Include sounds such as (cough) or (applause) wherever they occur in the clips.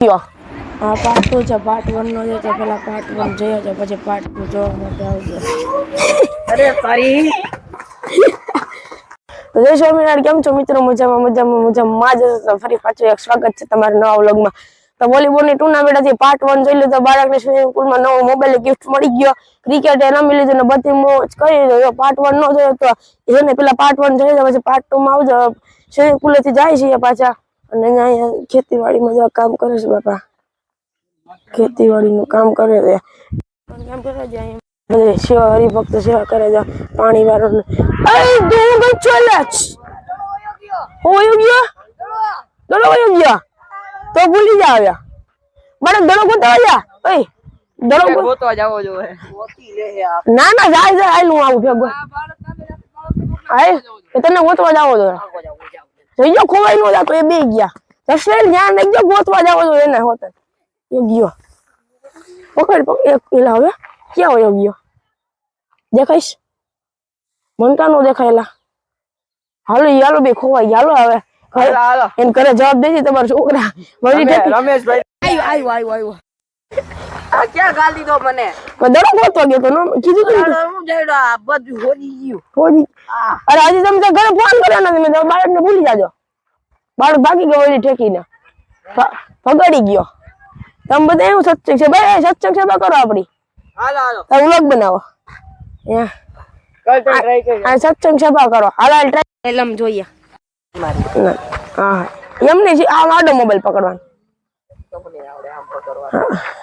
આ part two છે. Part one નો છે તો પેલા પાર્ટ વન જોયો છે. પછી પાર્ટ ટુ જોવા માટે આવજો. અરે તારી તો જય સ્વામિનારાયણ. કેમ છો મિત્રો? મજામાં મજામાં મજામાં. જ હશો. ફરી પાછું એક સ્વાગત છે તમારા નવા વ્લોગમાં. તો વોલીબોલની ટુર્નામેન્ટ હતી. પાર્ટ વન જોઈ લીધો. બાળકને સ્વિમિંગ પુલમાં નવો મોબાઈલ ગિફ્ટ મળી ગયો. ક્રિકેટ એ રમી લીધું ને બધી મોજ કરી લીધો પાર્ટ વન નો જોયો તો એને પેલા પાર્ટ વન જોઈ લીધો. પછી પાર્ટ ટુ માં આવજો. સ્વિમિંગ પુલેથી જાય છે પાછા. અને અહીંયા ખેતીવાડીમાં જવા કામ કરે છે બાપા. ખેતીવાડીનું કામ કરે છે. કામ કરે છે અહીંયા. સેવા હરિભક્ત સેવા કરે છે. પાણી વાળો તો ભૂલી જા આવ્યા બડે દડો ગોતવા જા ઓય દડો ગોતવા જાવો જોઈએ ના ના જાય જાય આઈ આવું ભેગો. આય તને ગોતવા જાવો તો જોઈ ગયો ખોવાઈ નો જાતો એ બે ગયા જ્યાં લઈ ગયો ગોતવા જાવો તો એને હોતે એ ગયો પકડ એક પેલા હવે ક્યાં હોય ગયો દેખાઈશ મનતા નો દેખાયેલા હાલો હાલો બે ખોવાઈ ગયા હાલો હવે. એને ઘરે જવાબ દેજે તમારા છોકરા વળી રમે- ઠેકી આવ્યો આવ્યો આવ્યો આ ક્યાં ગાલ દીધો મને? દડો ગોતવા ગયો તો? કીધું તું હું જઈડો આ બધું હોજી ગયું. હોજી અરે આજે તમે ઘરે ફોન કર્યો નથી મેં બાળક ને ભૂલી જાજો. બાળક ભાગી ગયો વળી ઠેકીને. પગડી ગયો. તમે બધા એવું સત્સંગ છે ભાઈ સત્સંગ સેવા કરો આપડી. હાલો હાલો. તમે વ્લોગ બનાવો. આ સત્સંગ સેવા કરો. હાલ હાલ ટ્રાય એલમ જોઈએ. હા એમ નહીં આ આડો મોબાઈલ પકડવાનો.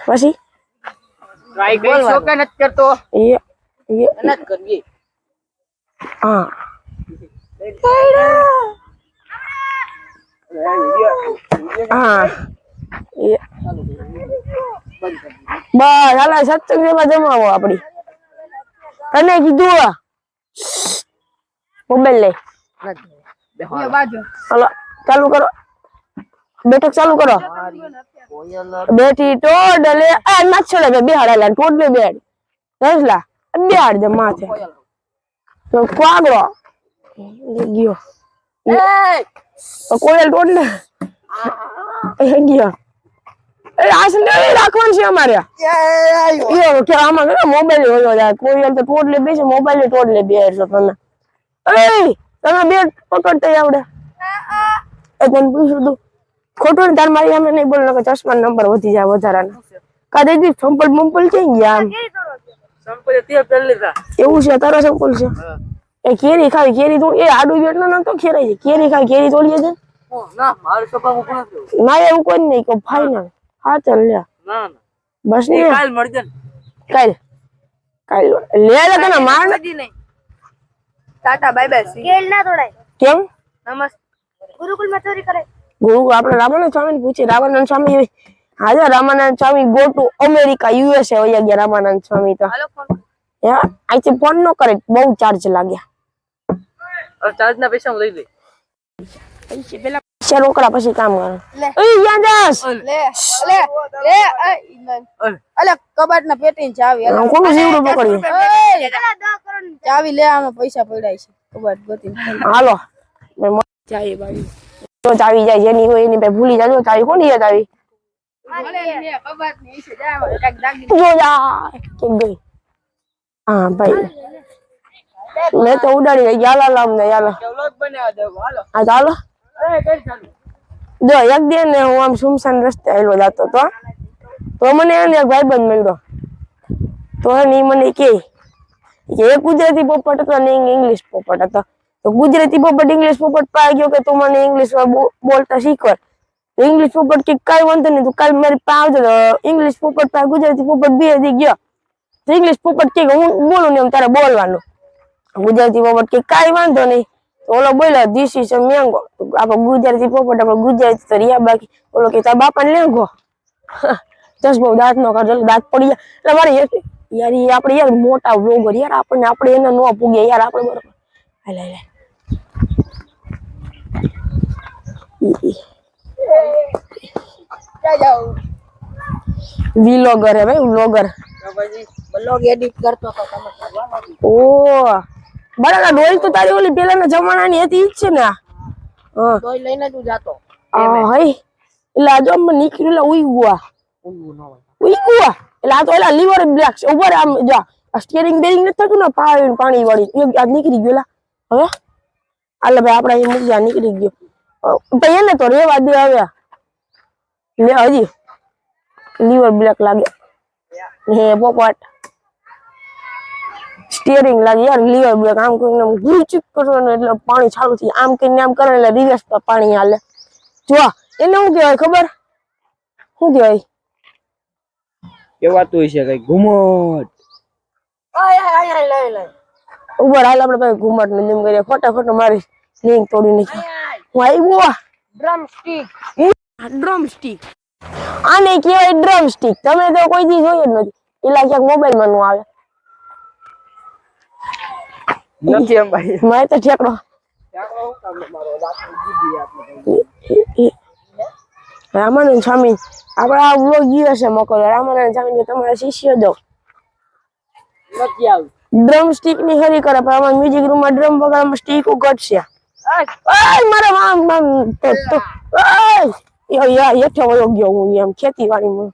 પછી? ટ્રાય કરી છો કે નથી કરતો. એ એ. નથી કરવી હા. હા. બસ હાલા સત્સંગ સેવા જમાવો આપડી. તને કીધું મોબાઈલ લઈ. હાલો. ચાલુ કરો. બેઠક ચાલુ કરો. બેઠી ટોડલે આ ના છોડે બે બેહાડેલા ટોડ ને બેડ. દસલા બેહાડ દે માથે તો કોગળો. ગયો. એ કોયલ ટોડલે એ ગયો. એ આસન રાખવાનું છે અમારે. યો કે આમાં કે મોબાઈલ હોયો જાય. કોયલ તો ટોડલે બેસે મોબાઈલ ટોડલે બે છો તમે એ તમે બે પકડતા આવડે. એ તને પૂછ્યું તું. ખોટું તાર મારી અમે નહીં બોલ કે ચશ્મા નંબર વધી જાય વધારાના. કાદે દી સંપલ મંપલ છે યાર સંપલ તે પેલ લીધા. એવું છે તારો સંપલ છે. એ કેરી ખાવી કેરી તો એ આડું બેટ ના તો ખેરાય છે કેરી ખાવી કેરી તોડીએ છે ના મારું સપા હું કોણ ના એવું કોઈ નહીં કે ફાઈનલ હા ચાલ લે ના ના. બસ ને. કાલ મળજે કાલ. કાલ. લે લે તને માર. નથી નહીં. ટાટા બાય બાય કેલ ના તોડાય. કેમ? નમસ્તે. ગુરુકુલમાં ચોરી કરે ગુરુ આપણે રામાનંદ સ્વામી પૂછીએ. રામાનંદ સ્વામી હાજર Ramanand Swami go to America USA via ગયા રામાનંદ સ્વામી તો. ફોન અહીંથી ફોન નો કરે બહુ ચાર્જ લાગ્યા. ચાર્જ ના પૈસા હું લઈ લઈ પેલા પૈસા રોકડા પછી કામ કરે. લે. એ યાદ લે લે લે અલે કબાટ ના પેટી ચાવી આ કોનું જીવડું પકડ્યું? ચાવી લે આમાં પૈસા પડ્યા છે. કબાટ ગોતી હાલો. ચાવી બાવી. તો ચાવી જાય જેની હોય એની પાસે ભૂલી જાજો ચાવી કોની છે ચાવી હા ભાઈ. મેં તો ઉડાડી ગયા યાલા લામ ને યાલા ચાલો અરે કઈ જો એક દી ને હું આમ સુમસાન રસ્તે આવેલો જતો તો. તો મને એને એક ભાઈબંધ મળ્યો. તો એ મને કે એ એક ગુજરાતી પોપટ હતો ને ઇંગ્લિશ પોપટ હતો. તો ગુજરાતી પોપટ ઇંગ્લિશ પોપટ પાસે ગયો કે તું મને ઇંગ્લિશ બોલતા શીખવાડ. તો ઇંગ્લિશ પોપટ કે કઈ વાંધો નહીં, તું કાલ મારી પાસે આવજો ઇંગ્લિશ પોપટ પાસે ગુજરાતી પોપટ બે હજી ગયો. તો ઇંગ્લિશ પોપટ કે હું બોલું ને એમ તારે બોલવાનું. ગુજરાતી પોપટ કે કાંઈ વાંધો નહીં. તો ઓલો બોલ્યો ધીસ ઇઝ અ મેંગો આપણો ગુજરાતી પોપટ આપણો ગુજરાતી તો રહ્યા બાકી. ઓલો કે, તારા બાપાને લેંગો (laughs) જસ બહુ દાંત નો કરજો દાંત પડી ગયા. એટલે મારે યાર આપણે યાર મોટા વ્લોગર, યાર, આપણને આપણે એને ન પૂગે, યાર આપણે બરોબર. હાલે હાલે વ્લોગર હે ભાઈ વ્લોગર બ્લોગ એડિટ કરતો તો તમે ઓ. બરાબર ડોલ તો તારી ઓલી પેલાના જમાનાની હતી ઈ છે ને હા. તોય લઈને જ જાતો. આ હઈ. એટલે આ જો અમે નીકળ્યું ઉઈ ગુઆ ઉઈ ગુઆ એટલે આ તો એલા લીવર બ્લેક ઉપર આમ જો. સ્ટીયરિંગ બેરિંગ નથી થતું ને પાણી પાણી વાળી એ આ નીકળી ગયો લા હવે? આલે ભાઈ આપડે અહીં મૂકી નીકળી ગયો. ભાઈ એને તો રેવા દે હવે. લે હજી. લીવર બ્લેક લાગે. હે પોપટ. સ્ટીયરિંગ લાગે. યાર લીવર બ્લેક આમ કરીને ગુરુચિત કરવાનું એટલે પાણી ચાલુ થઈ. આમ કરીને આમ કરે એટલે રિવર્સ પર પાણી હાલે. જો એને શું કહેવાય ખબર? શું કહેવાય? કેવાતું હશે કઈ ઘુમટ. આય આય આય લઈ લઈ ઉપર હાલ આપણે ભાઈ ઘુમટ ને જેમ કરીએ. ખોટા ખોટો મારી સ્લિંગ તોડી નાખી. હું આવ્યો ડ્રમ સ્ટીક ડ્રમ સ્ટીક આને કહેવાય ડ્રમ સ્ટીક તમે તો કોઈ દી જોયું જ નથી. એલા ક્યાંક મોબાઈલમાં નું આવે. નથી એમ ભાઈ. મારે તો ઠેકડો. રામાનંદ સ્વામી. આપડે આ વ્લોગ છે મોકલો. રામાનંદ સ્વામી તમારા શિષ્ય દો. નથી આવું ડ્રમ સ્ટીકની હરી કરે પણ આમાં મ્યુઝિક રૂમમાં ડ્રમ વગાડવામાં સ્ટીક ઘટશે મારા આમ આમ તો તો ઓય. યો યો હેઠે વયો ગયો હું એમ ખેતીવાડીમાં.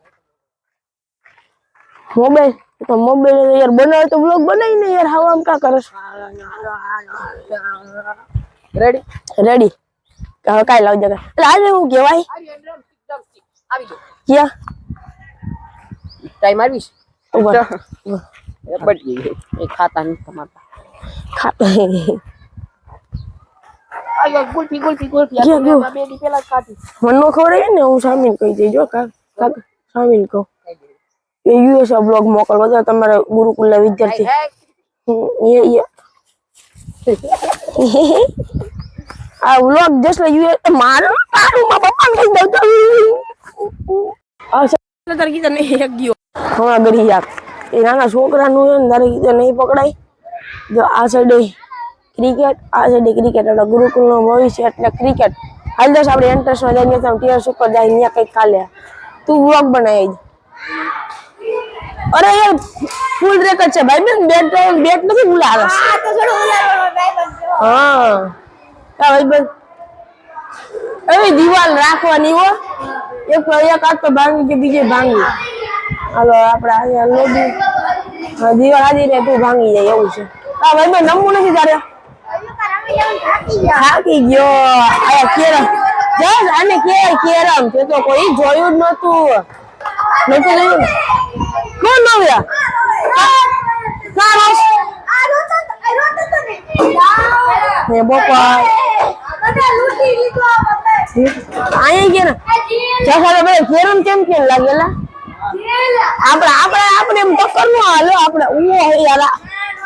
મોબાઈલ તો મોબાઈલ યાર બનાવે તો વ્લોગ બનાવી ને યાર હાવ કા કરસ રેડી રેડી હવે કાઈ લાવજે. એટલે આજે હું કહેવાય? આવી જો ક્યાં? ટાઈમ આવીશ એ ગઈ એ ખાતા નથી તમારા ખાતા આયો ગુલ્ફી ગુલ્ફી ગુલ્ફી. આ ક્યાં તો ગયો? મેં બે દી પહેલા જ ખાધી. મને ખબર ને હું સામીન કહી દેજો કા કા સામીન કહું. એ યુએસએ બ્લોગ મોકલવો તો તમારે ગુરુકુલના વિદ્યાર્થી. એ એ. આ વ્લોગ યુએસ મારો તારું મા પપ્પાને કહી દઉં તો. આ છે તારે કીધા એક ગયો. હમણાં ગરી યાર. એ નાના છોકરાનું છે ને તારે કીધું નહીં પકડાય. જો આ સાઈડે ક્રિકેટ આ સાઈડે ક્રિકેટ એટલે ગુરુકુલનું ભવિષ્ય એટલે ક્રિકેટ હાલ દસ આપણે એન્ટ્રન્સમાં જઈને ત્યાં ટીયર્સ ઉપર જાય અહીંયા કંઈક ખાલે તું બ્લોગ બનાવી દે. અરે યાર ફૂલ રેકર્ડ છે ભાઈ બેન બેટ બેટ નથી ભૂલા હા ભાઈ બેન એવી દિવાલ રાખવાની હો. એક એક હાથ તો ભાંગી કે બીજે ભાંગી. હાલો આપણે અહીંયા લોબી હા, દિવાલ ને તું ભાંગી જાય એવું છે. હા ભાઈ મેં નમવું નથી તારે? થાકી ગયો. આયા કેરમ. જસ આને કે કેરમ. તે તો કોઈ જોયું જ નતું નતું જોયું કોણ નવ્યા સારસ ને બપોર અહીંયા ગયા ને? ચાલો ભાઈ કેરમ કેમ કેમ લાગેલા? આપણે આપણે આપણે એમ ટક્કર નો હાલો આપણે. ઉવો યાર, આ.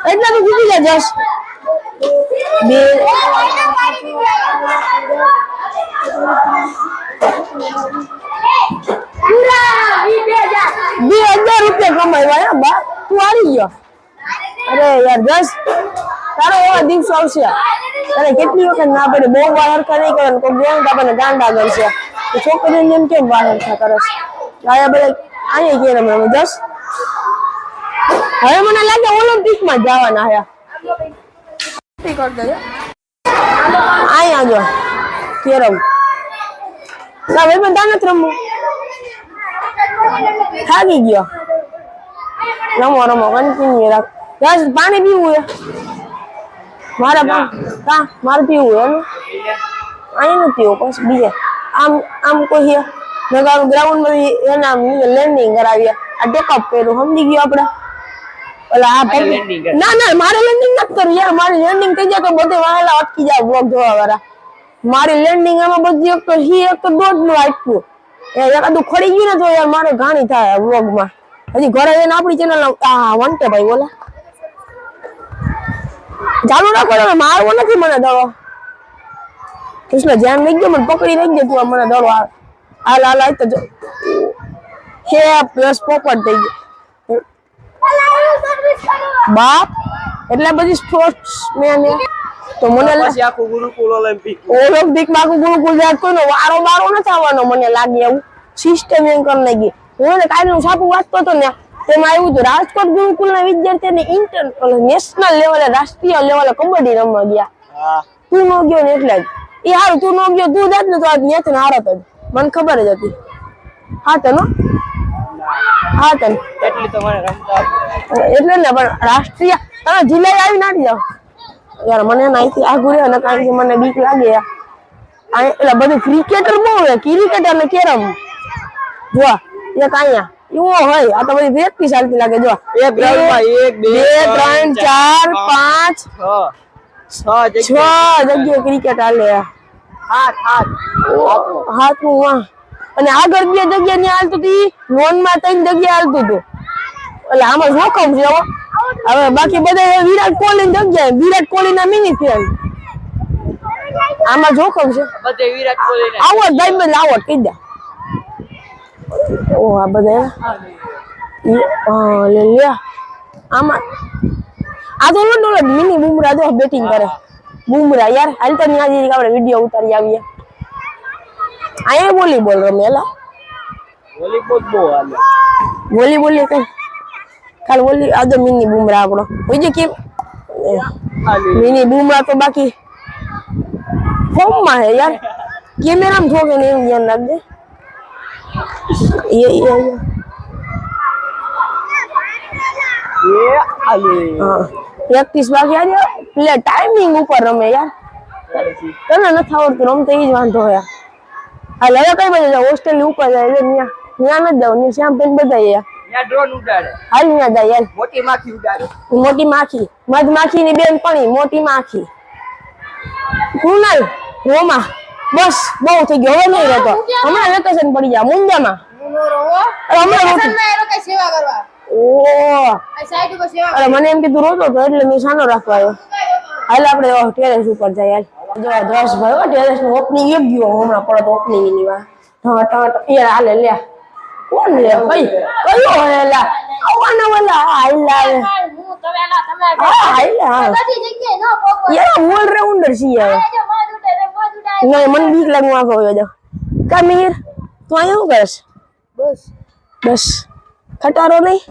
એટલે તો જીતી લે જસ બે. બે હજાર રૂપિયા કમાવ્યા બા? તું હારી ગયો. અરે યાર જસ તારો એવા દિવસો આવશે. અરે કેટલી વખત ના પડે, બહુ વાર હરખા નહીં કરે કોઈ તો આપણને ગાંડા ગણશે. છોકરીને એમ કેમ વાહર કરે છે આયા બધા અહીંયા કે રમે જસ. હવે મને લાગે ઓલિમ્પિકમાં જવાના હે. અહીંયા જો, કેરમ. ના ભાઈ પણ નથી રમવું? થાકી ગયો. રમો રમો કન્ટિન્યુ રાખ. બસ પાણી પીવું છે મારા પા- કા, મારે પીવું છે અહીં નથી પીવું પછી બીજે. આમ આમ કોઈ નગારું ગ્રાઉન્ડમાં એના લેન્ડિંગ કરાવીએ. આ ટેકઅપ કર્યું સમજી ગયો આપણે? ઓલા આ. ના ના મારે લેન્ડિંગ નથી કરવું. યાર મારી લેન્ડિંગ થઈ જાય તો બધે વાળા અટકી જાય બ્લોક જોવા વાળા મારી લેન્ડિંગ એમાં બધી એક તો હી એક તો દોઢનું આપ્યું. એ એકાદું ખડી ગયું ને તો યાર મારે ઘાણી થાય બ્લોગમાં. હજી ઘરે જઈને આપણી ચેનલ આ વંટે ભાઈ બોલા ચાલુ રાખો તમે મારવો નથી મને દડો. કૃષ્ણ ધ્યાન લઈ ગયો મને પકડી લઈ ગયો તું મને દડો આ હાલ હાલ તો હે પ્લસ પોપટ થઈ ગયો. બાપ એટલે બધી સ્પોર્ટ્સ મેન તો મને આખું ગુરુકુલ ઓલિમ્પિક ઓલિમ્પિકમાં આખું જાત કોઈનો વારો મારો નથી આવવાનો મને લાગે એવું. સિસ્ટમ એમ કરી નાખી. હું એને હું સાપુ વાંચતો હતો ને તેમાં આવ્યું હતું રાજકોટ ગુરુકુલના વિદ્યાર્થીને ઇન્ટર નેશનલ લેવલે રાષ્ટ્રીય લેવલે કબડ્ડી રમવા ગયા. તું ન ગયો ને એટલે જ. એ હારું તું ન ગયો તું જાત ને તો આજ ન્યાથી હારત જ. મને ખબર જ હતી. હા તનો હા તન એટલી તો મને રમતા એટલે ને પણ રાષ્ટ્રીય તમે જિલ્લા આવી નાખી જાઓ યાર મને નાઈથી આઘું રહે ને કારણ કે મને બીક લાગે યાર. આ એટલે બધું ક્રિકેટર બહુ હોય ક્રિકેટર ને કેરમ. જો એક અહીંયા. એવો હોય આ તો બધી પ્રેક્ટિસ ચાલતી લાગે જો એક ગ્રાઉન્ડમાં એક બે બે ત્રણ ચાર પાંચ છ છ છ જગ્યાએ ક્રિકેટ હાલે. હાથ હાથ હાથનું વાહ અને આગળ બે જગ્યા ને હાલતું હતી લોનમાં ત્રણ જગ્યા હાલતું હતું એટલે આમાં જોખમ છે. હવે બાકી બધા વિરાટ કોહલી જગ્યાએ વિરાટ કોહલી ના મિની ફેન આમાં જોખમ છે બધે વિરાટ કોહલી ને આવો બંધ આવો કહી દે ઓ આ બધા લે લે આમાં આ તો લોન ઓલો મિની બુમરા જો બેટિંગ કરે બુમરા યાર હાલ તો ત્યાં જઈને આપણે વીડિયો ઉતારી આવીએ અહીંયા વોલીબોલ રમે એલા વોલીબોલ બહુ હાલે. વોલી બોલી કઈ? કાલ વોલી આ તો મિની બુમરા આપણો. બીજું કેમ? હાલે. મિની બુમરા તો બાકી ફોર્મમાં હે યાર. કેમેરામાં ઠોકે ને એવું ધ્યાન રાખજે. એ એ એ. એ હાલે. હા. પ્રેક્ટિસ બાકી આજે પ્લે ટાઈમિંગ ઉપર રમે યાર. તને નથી આવડતું રમતો એ જ વાંધો યાર હાલ હવે કઈ બાજુ જાવ હોસ્ટેલની ઉપર જાય એટલે ત્યાં ન્યા નથી જાવ ને શ્યામ પેન બધા યાર ડ્રોન ઉડાડે. હાલ ન્યા જાય યાર મોટી માખી ઉડાડે. મોટી માખી. મધમાખી ની બેન પણી મોટી માખી. કુનાલ રોમા. બસ બહુ થઈ ગયો. હવે નહીં રહેતો હમણાં વેકેશન પડી ગયા મુંજામાં. મને એમ કીધું રોતો હતો એટલે મેં સાનો રાખવા આવ્યો. હાલ આપણે ટેરેસ ઉપર જાય હાલ. જો દસ ભાઈ ટેરેસનું ઓપનિંગ એક ગયો હમણાં પડત ઓપનિંગની વાત ઠ હાલે લે. કોણ લે? ભાઈ કયો હે લા? આવવાના વાલા આવે હું તમે એના તમે હા હાઈલા હા બધી જગ્યાએ નો પોકો યાર ઓલ રાઉન્ડર છીએ નહીં મને બીક લાગુ આખો હોય જો કા મિહિર તું અહીંયા શું કરશ? બસ. બસ. ખટારો નહીં?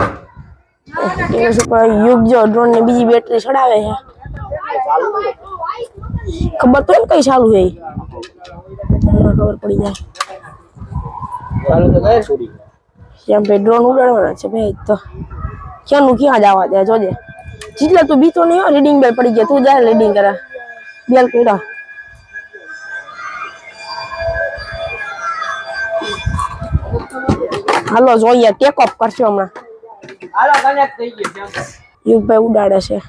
યુગ જો ડ્રોન ને બીજી બેટરી ચડાવે છે. ખબર તો એમ કઈ ચાલુ છે ખબર પડી જાય. શ્યામ ભાઈ ડ્રોન ઉડાડવાના છે ભાઈ તો ક્યાંનું ક્યાં જવા દે જોજે. જેટલા તું બીતો નહીં રીડિંગ બેલ પડી ગયા તું જાય રીડિંગ કરે. બેલ કર્યા હાલો જોઈએ ટેક ઓફ કરશે હમણાં. યુગભાઈ ઉડાડે થઈ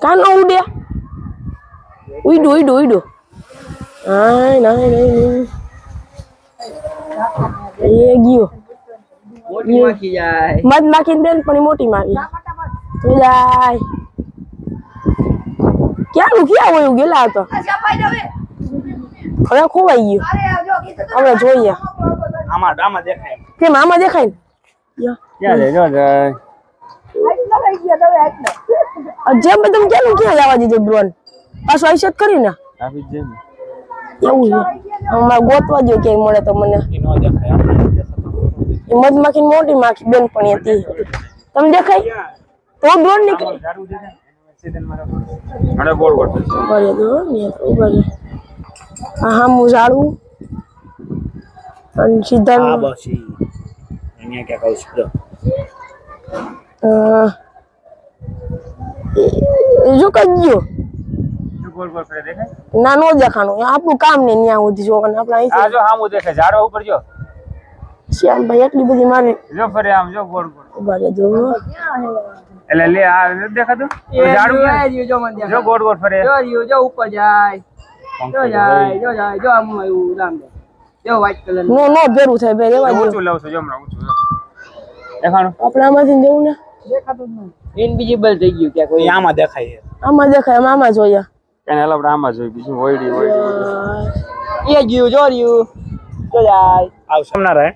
ગયું છે યુગભાઈ ઉડાડે છે કાનો ઉડે ઉડ્યું ઉડ્યું ઉડ્યું હાય નાય નાય એ ગયો મોટી માખી જાય મધ નાખીને બેન પણ ઈ મોટી મારી તો જાય ક્યાંનું ક્યાં હોય ગયેલા હતો હવે ખોવાઈ ગયું હવે જોઈએ આમાં આમાં દેખાય કેમ આમાં દેખાય ને યા. ક્યાં જો જાય જેમ તમે ક્યાંનું ક્યાં જવા દીધું ડ્રોન? પાછો આઈશત કરી ને? આવી જ એવું છે. અમારે ગોતવા જો ક્યાંય મળે તો મને. મધમાખી મોટી માખી બેન પણ હતી. તમે દેખાય? તો ડ્રોન નીકળે. હા રહે. આ અને સીધા બસ અહીંયા ક્યાં કહું છું. અ, એ જો કઈ ગયો જો ગોળ ગોળ ફરે દેખાય? ના નો દેખાણું. આપણું કામ ને ત્યાં ઉધી જોવાનું આપણે આ અહીંથી જો હામો દેખે ઝાડો ઉપર જો. શ્યામભાઈ એટલી બધી મારી જો ફરે આમ જો ગોળ ગોળ. ઊભા જો. એટલે લે આ નથી દેખાતું? ઝાડુ ક્યાં? જો ગોળ ગોળ ફરે. જો ઉપર જાય. જો જાય જો જાય જો આમ આવ્યું રામ જો વ્હાઈટ કલર નો. નો ભેરું થાય ભાઈ રેવા જો ઊંચું છું જો હમણાં ઊંચું જો. દેખાણું? આપણે આમાંથી જવું ને? ઇનવિઝિબલ થઈ ગયું કે કોઈ આમાં દેખાય આમાં દેખાય આમાં જોયા જોઈએ એને આપણે આમાં જોઈ બીજું વોયડી વોયડી એ ગયું જો રહ્યું. તો જાય. આવ સામના રહે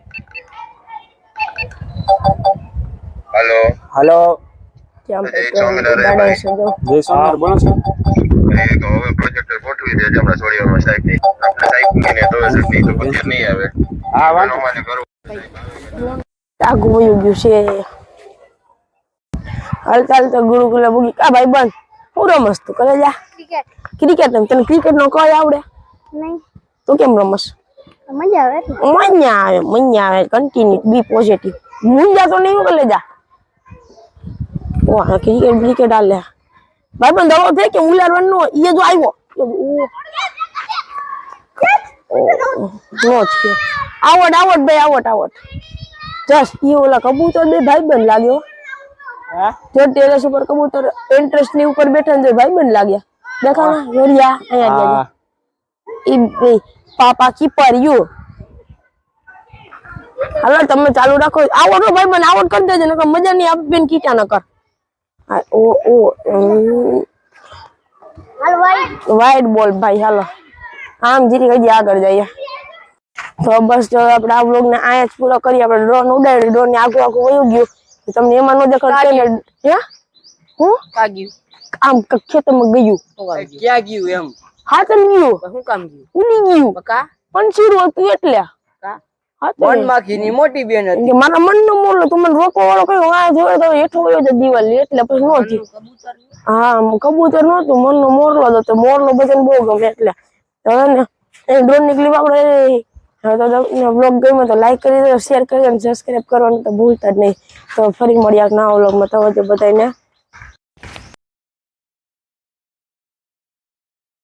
હલો. હલો છે જય સોમનાથ બોલો છો. એ હવે પ્રોજેક્ટર ગોઠવી સાહેબની. સાહેબની ને તો સર તો પછી નહીં આવે. હા વાંધો અમારે કરવું. આગું ગયું છે. હાલતા હાલતા ગુરુકુલે બુગી કા ભાઈ બંધ. હું રમસ તું કરે જા. ક્રિકેટ ક્રિકેટ રમ તને ક્રિકેટ નો કોઈ આવડે? નહીં. તો કેમ રમસ? મજા આવે મજા આવે મજા આવે. કન્ટિન્યુ બી પોઝિટિવ મુંજા તો નહીં કરે જા. વાહ ક્રિકેટ ક્રિકેટ આલે ભાઈ બંધ દડો થઈ કે ઉલારવાનું નો એ જો આવ્યો. નો થયો આવડ આવડ ભાઈ આવડ આવડ જસ ઈ ઓલા કબૂતર બે ભાઈ બંધ લાગ્યો જો ટેરેસ ઉપર કબૂતર ઇન્ટરેસ્ટની ઉપર બેઠા ને ભાઈ બંધ લાગ્યા. દેખા ને જોરિયા અહીંયા. ઈ બે પાપા કીપર યુ હાલો તમે ચાલુ રાખો. આવડો ભાઈ મને આવડ કરી દેજો નકર મજા નહીં આપી બેન કીટા ન કર. ઓ ઓ હાલ ભાઈ વાઈટ બોલ ભાઈ હાલો. આમ જીરી હજી આગળ જઈએ. તો બસ જો આપણે આ વ્લોગ ને અહીંયા જ પૂરો કરીએ. આપણે ડ્રોન ઉડાડ્યું ડ્રોન ને આગું આગું વયું ગયું. તમને એમાં નો દેખાડ ને હે? હું? કા ગયું આમ ક- ખેતરમાં ગયું. ક્યાં ગયું એમ? હાથ ગયું હું કામ ગયું? ઉડી ગયું. બકા પંચીરું હતું એટલે. કા? હાથ મન મોટી બેન હતી. મારા મન નો મોરલો તું મને રોકો વાળો કઈ આ જોયો તો હેઠો વયો દિવાલ એટલે પછી નો થયું. હા કબૂતર નતું મન નો મોરલો હતો મોરલો બધાને બહુ ગમે એટલે. હવે ને એ ડ્રોન નીકળી આપણે હવે તો તમને બ્લોગ ગમ્યો તો લાઈક કરી દો શેર કરી દો અને સબસ્ક્રાઇબ કરવાનું તો ભૂલતા જ નહીં. તો ફરી મળ્યા નવા વ્લોગમાં તો બધાને